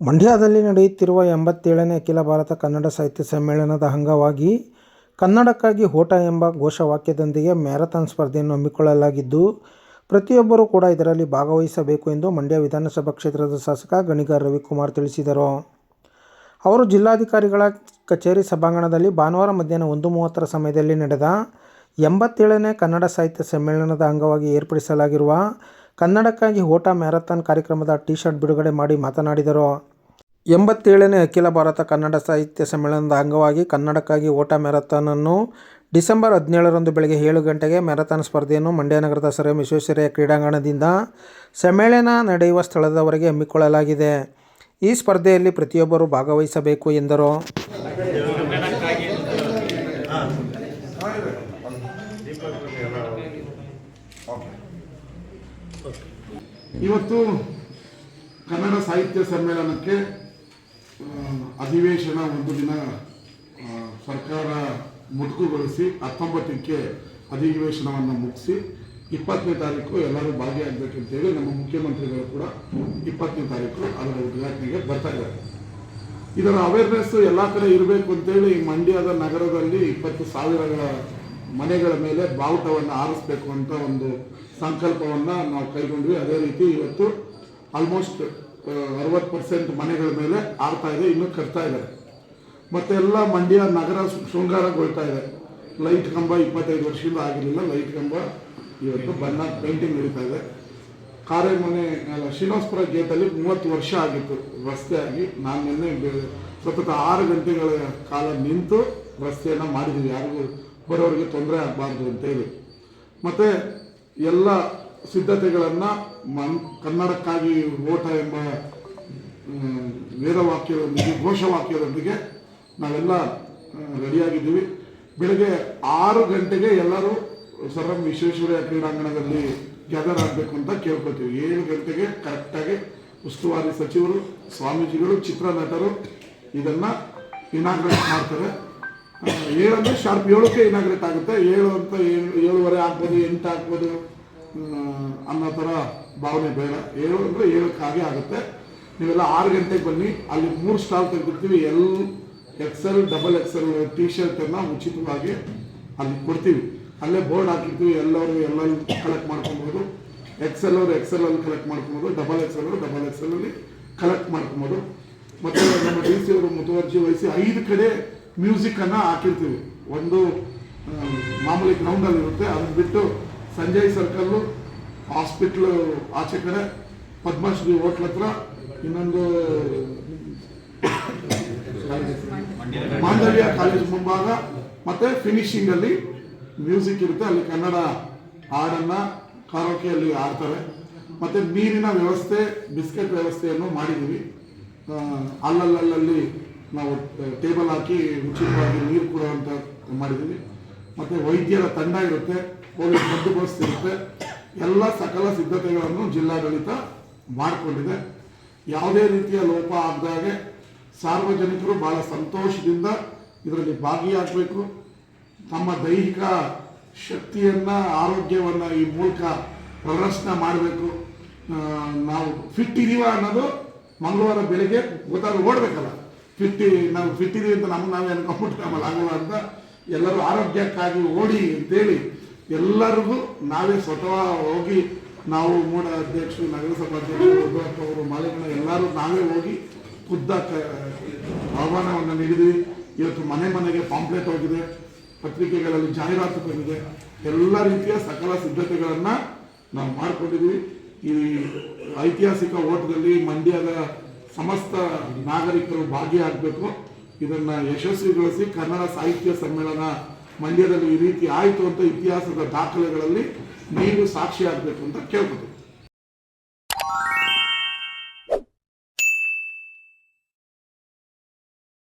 ಮಂಡ್ಯದಲ್ಲಿ ನಡೆಯುತ್ತಿರುವ ಎಂಬತ್ತೇಳನೇ ಅಖಿಲ ಭಾರತ ಕನ್ನಡ ಸಾಹಿತ್ಯ ಸಮ್ಮೇಳನದ ಅಂಗವಾಗಿ ಕನ್ನಡಕ್ಕಾಗಿ ಓಟ ಎಂಬ ಘೋಷವಾಕ್ಯದೊಂದಿಗೆ ಮ್ಯಾರಥಾನ್ ಸ್ಪರ್ಧೆಯನ್ನು ಹಮ್ಮಿಕೊಳ್ಳಲಾಗಿದ್ದು, ಪ್ರತಿಯೊಬ್ಬರೂ ಕೂಡ ಇದರಲ್ಲಿ ಭಾಗವಹಿಸಬೇಕು ಎಂದು ಮಂಡ್ಯ ವಿಧಾನಸಭಾ ಕ್ಷೇತ್ರದ ಶಾಸಕ ಗಣಿಗಾರ್ ರವಿಕುಮಾರ್ ತಿಳಿಸಿದರು. ಅವರು ಜಿಲ್ಲಾಧಿಕಾರಿಗಳ ಕಚೇರಿ ಸಭಾಂಗಣದಲ್ಲಿ ಭಾನುವಾರ ಮಧ್ಯಾಹ್ನ ಒಂದು ಮೂವತ್ತರ ಸಮಯದಲ್ಲಿ ನಡೆದ ಎಂಬತ್ತೇಳನೇ ಕನ್ನಡ ಸಾಹಿತ್ಯ ಸಮ್ಮೇಳನದ ಅಂಗವಾಗಿ ಏರ್ಪಡಿಸಲಾಗಿರುವ ಕನ್ನಡಕ್ಕಾಗಿ ಓಟ ಮ್ಯಾರಥಾನ್ ಕಾರ್ಯಕ್ರಮದ ಟಿ ಶರ್ಟ್ ಬಿಡುಗಡೆ ಮಾಡಿ ಮಾತನಾಡಿದರು. ಎಂಬತ್ತೇಳನೇ ಅಖಿಲ ಭಾರತ ಕನ್ನಡ ಸಾಹಿತ್ಯ ಸಮ್ಮೇಳನದ ಅಂಗವಾಗಿ ಕನ್ನಡಕ್ಕಾಗಿ ಓಟ ಮ್ಯಾರಥಾನನ್ನು ಡಿಸೆಂಬರ್ ಹದಿನೇಳರಂದು ಬೆಳಗ್ಗೆ ಏಳು ಗಂಟೆಗೆ ಮ್ಯಾರಥಾನ್ ಸ್ಪರ್ಧೆಯನ್ನು ಮಂಡ್ಯ ನಗರದ ಸರ್ ವಿಶ್ವೇಶ್ವರಯ್ಯ ಕ್ರೀಡಾಂಗಣದಿಂದ ಸಮ್ಮೇಳನ ನಡೆಯುವ ಸ್ಥಳದವರೆಗೆ ಹಮ್ಮಿಕೊಳ್ಳಲಾಗಿದೆ. ಈ ಸ್ಪರ್ಧೆಯಲ್ಲಿ ಪ್ರತಿಯೊಬ್ಬರು ಭಾಗವಹಿಸಬೇಕು ಎಂದರು. ಇವತ್ತು ಕನ್ನಡ ಸಾಹಿತ್ಯ ಸಮ್ಮೇಳನಕ್ಕೆ ಅಧಿವೇಶನ ಒಂದು ದಿನ ಸರ್ಕಾರ ಮುಟುಕುಗೊಳಿಸಿ ಹತ್ತೊಂಬತ್ತಕ್ಕೆ ಅಧಿವೇಶನವನ್ನು ಮುಗಿಸಿ ಇಪ್ಪತ್ತನೇ ತಾರೀಕು ಎಲ್ಲರೂ ಭಾಗಿಯಾಗಬೇಕಂತೇಳಿ ನಮ್ಮ ಮುಖ್ಯಮಂತ್ರಿಗಳು ಕೂಡ ಇಪ್ಪತ್ತನೇ ತಾರೀಕು ಅದರ ಉದ್ಘಾಟನೆಗೆ ಬರ್ತಾ ಇದ್ದಾರೆ. ಇದರ ಅವೇರ್ನೆಸ್ ಎಲ್ಲ ಕಡೆ ಇರಬೇಕು ಅಂತೇಳಿ ಮಂಡ್ಯದ ನಗರದಲ್ಲಿ ಇಪ್ಪತ್ತು ಸಾವಿರಗಳ ಮನೆಗಳ ಮೇಲೆ ಬಾವುಟವನ್ನು ಆರಿಸ್ಬೇಕು ಅಂತ ಒಂದು ಸಂಕಲ್ಪವನ್ನು ನಾವು ಕೈಗೊಂಡ್ವಿ. ಅದೇ ರೀತಿ ಇವತ್ತು ಆಲ್ಮೋಸ್ಟ್ ಅರವತ್ತು ಪರ್ಸೆಂಟ್ ಮನೆಗಳ ಮೇಲೆ ಆಡ್ತಾ ಇದೆ, ಇನ್ನೂ ಕಟ್ತಾ ಇದೆ ಮತ್ತೆ ಎಲ್ಲ ಮಂಡ್ಯ, ನಗರ ಶೃಂಗಾರಗೊಳ್ತಾ ಇದೆ. ಲೈಟ್ ಕಂಬ ಇಪ್ಪತ್ತೈದು ವರ್ಷದಿಂದ ಆಗಿರಲಿಲ್ಲ, ಲೈಟ್ ಕಂಬ ಇವತ್ತು ಬಣ್ಣ ಪೇಂಟಿಂಗ್ ನಡೀತಾ ಇದೆ. ಕಾರೆ ಮನೆ ಶ್ರೀನಿವಾಸಪುರ ಗೇಟಲ್ಲಿ ಮೂವತ್ತು ವರ್ಷ ಆಗಿತ್ತು, ರಸ್ತೆ ಆಗಿ. ನಾನು ನಿನ್ನೆ ಸತತ ಆರು ಗಂಟೆಗಳ ಕಾಲ ನಿಂತು ರಸ್ತೆಯನ್ನು ಮಾಡಿದ್ದೀವಿ ಯಾರಿಗೂ ಬರೋರಿಗೆ ತೊಂದರೆ ಆಗಬಾರ್ದು ಅಂತೇಳಿ ಮತ್ತು ಎಲ್ಲ ಸಿದ್ಧತೆಗಳನ್ನು ಮನ್ ಕನ್ನಡಕ್ಕಾಗಿ ಓಟ ಎಂಬ ವೇದವಾಕ್ಯದೊಂದಿಗೆ, ಘೋಷವಾಕ್ಯದೊಂದಿಗೆ ನಾವೆಲ್ಲ ರೆಡಿಯಾಗಿದ್ದೀವಿ. ಬೆಳಗ್ಗೆ ಆರು ಗಂಟೆಗೆ ಎಲ್ಲರೂ ಸರ್ ಎಂ ವಿಶ್ವೇಶ್ವರಯ್ಯ ಕ್ರೀಡಾಂಗಣದಲ್ಲಿ ಗ್ಯಾದರ್ ಆಗಬೇಕು ಅಂತ ಕೇಳ್ಕೊತೀವಿ ಏಳು ಗಂಟೆಗೆ ಕರೆಕ್ಟಾಗಿ ಉಸ್ತುವಾರಿ ಸಚಿವರು, ಸ್ವಾಮೀಜಿಗಳು, ಚಿತ್ರನಟರು ಇದನ್ನು ಇನಾಗ್ರೇಟ್ ಮಾಡ್ತಾರೆ. ಏಳಂದರೆ ಶಾರ್ಪ್ ಏಳಕ್ಕೆ ಇನಾಗ್ರೇಟ್ ಆಗುತ್ತೆ. ಏಳು ಅಂತ ಏಳು, ಏಳುವರೆ ಆಗ್ಬೋದು, ಎಂಟು ಆಗ್ಬೋದು ಅನ್ನೋ ಥರ ಭಾವನೆ ಬೇಡ. ಏಳು ಅಂದರೆ ಏಳಕ್ಕೆ ಹಾಗೆ ಆಗುತ್ತೆ. ನೀವೆಲ್ಲ ಆರು ಗಂಟೆಗೆ ಬನ್ನಿ. ಅಲ್ಲಿ ಮೂರು stall ತೆಗೆದಿರ್ತೀವಿ. L XL double XL T ಶರ್ಟನ್ನು ಉಚಿತವಾಗಿ ಅಲ್ಲಿ ಕೊಡ್ತೀವಿ. ಅಲ್ಲೇ ಬೋರ್ಡ್ ಹಾಕಿರ್ತೀವಿ. ಎಲ್ಲರೂ ಎಲ್ಲ ಕಲೆಕ್ಟ್ ಮಾಡ್ಕೊಬೋದು. ಎಕ್ಸೆಲ್ ಅವರು ಎಕ್ಸೆಲ್ ಅಲ್ಲಿ ಕಲೆಕ್ಟ್ ಮಾಡ್ಕೊಬೋದು. ಡಬಲ್ ಎಕ್ಸೆಲ್ ಅವರು ಡಬಲ್ ಎಕ್ಸೆಲ್ ಅಲ್ಲಿ ಕಲೆಕ್ಟ್ ಮಾಡ್ಕೊಬೋದು. ಮತ್ತೆ ನಮ್ಮ ಡಿ ಸಿ ಅವರು ಮುತುವರ್ಜಿ ವಹಿಸಿ ಐದು ಕಡೆ ಮ್ಯೂಸಿಕನ್ನು ಹಾಕಿರ್ತೀವಿ. ಒಂದು ಮಾಮೂಲಿ ಗ್ರೌಂಡಲ್ಲಿ ಇರುತ್ತೆ. ಅದನ್ನ ಬಿಟ್ಟು ಸಂಜಯ್ ಸರ್ಕಲ್ ಹಾಸ್ಪಿಟ್ಲ್ ಆಚೆ ಕಡೆ, ಪದ್ಮಶ್ರೀ ಹೋಟ್ಲ್ ಹತ್ರ, ಇನ್ನೊಂದು ಮಾಂಡವ್ಯ ಕಾಲೇಜ್ ಮುಂಭಾಗ, ಮತ್ತೆ ಫಿನಿಶಿಂಗ್ ಅಲ್ಲಿ ಮ್ಯೂಸಿಕ್ ಇರುತ್ತೆ, ಅಲ್ಲಿ ಕನ್ನಡ ಹಾಡನ್ನ ಕಾರೋಕೆಯಲ್ಲಿ ಆಡ್ತಾರೆ ಮತ್ತೆ ನೀರಿನ ವ್ಯವಸ್ಥೆ ಬಿಸ್ಕೆಟ್ ವ್ಯವಸ್ಥೆಯನ್ನು ಮಾಡಿದ್ದೀವಿ. ಅಲ್ಲಲ್ಲಲ್ಲಿ ನಾವು ಟೇಬಲ್ ಹಾಕಿ ಉಚಿತವಾಗಿ ನೀರು ಕೊಡುವಂತ ಮಾಡಿದ್ದೀವಿ. ಮತ್ತೆ ವೈದ್ಯರ ತಂಡ ಇರುತ್ತೆ, ಪೊಲೀಸ್ ಬಂದೋಬಸ್ತ್ ಇರುತ್ತೆ. ಎಲ್ಲ ಸಕಲ ಸಿದ್ಧತೆಗಳನ್ನು ಜಿಲ್ಲಾಡಳಿತ ಮಾಡಿಕೊಂಡಿದೆ. ಯಾವುದೇ ರೀತಿಯ ಲೋಪ ಆಗದಾಗೆ ಸಾರ್ವಜನಿಕರು ಬಹಳ ಸಂತೋಷದಿಂದ ಇದರಲ್ಲಿ ಭಾಗಿಯಾಗಬೇಕು. ತಮ್ಮ ದೈಹಿಕ ಶಕ್ತಿಯನ್ನ, ಆರೋಗ್ಯವನ್ನ ಈ ಮೂಲಕ ಪ್ರದರ್ಶನ ಮಾಡಬೇಕು. ನಾವು ಫಿಟ್ ಇದೀವ ಅನ್ನೋದು ಮಂಗಳವಾರ ಬೆಳಿಗ್ಗೆ ಗೊತ್ತಾಗ ಓಡಬೇಕಲ್ಲ. ಫಿಟ್ ನಾವು ಫಿಟ್ ಇದೀವಿ ಅಂತ ನಮ್ಗೆ ನಾವೇ ಅನ್ಕೊಂಬಿಟ್ಟು ಆಮೇಲೆ ಆಗಲ್ಲ ಅಂತ ಎಲ್ಲರೂ ಆರೋಗ್ಯಕ್ಕಾಗಿ ಓಡಿ ಅಂತೇಳಿ ಎಲ್ಲರಿಗೂ ನಾವೇ ಸ್ವತಃ ಹೋಗಿ ನಾವು ಮೂಡ ಅಧ್ಯಕ್ಷರು, ನಗರಸಭಾ ಅಧ್ಯಕ್ಷರು ಮಾಲೀಕರು ಅವರು ಮಾಲಿಕನ ಎಲ್ಲರೂ ನಾವೇ ಹೋಗಿ ಖುದ್ದ ಆಹ್ವಾನವನ್ನು ನೀಡಿದ್ವಿ ಇವತ್ತು ಮನೆ ಮನೆಗೆ ಪಾಂಪ್ಲೆಟ್ ಹೋಗಿದೆ, ಪತ್ರಿಕೆಗಳಲ್ಲಿ ಜಾಹೀರಾತು ಬಂದಿದೆ. ಎಲ್ಲ ರೀತಿಯ ಸಕಲ ಸಿದ್ಧತೆಗಳನ್ನು ನಾವು ಮಾಡಿಕೊಂಡಿದ್ವಿ ಈ ಐತಿಹಾಸಿಕ ಓಟದಲ್ಲಿ ಮಂಡ್ಯದ ಸಮಸ್ತ ನಾಗರಿಕರು ಭಾಗಿಯಾಗಬೇಕು. ಇದನ್ನು ಯಶಸ್ವಿಗೊಳಿಸಿ ಕನ್ನಡ ಸಾಹಿತ್ಯ ಸಮ್ಮೇಳನ ಮಂಡ್ಯದಲ್ಲಿ ಈ ರೀತಿ ಆಯಿತು ಅಂತ ಇತಿಹಾಸದ ದಾಖಲೆಗಳಲ್ಲಿ ನೀವು ಸಾಕ್ಷಿ ಆಗಬೇಕು ಅಂತ ಕೇಳ್ಕೊತೀವಿ.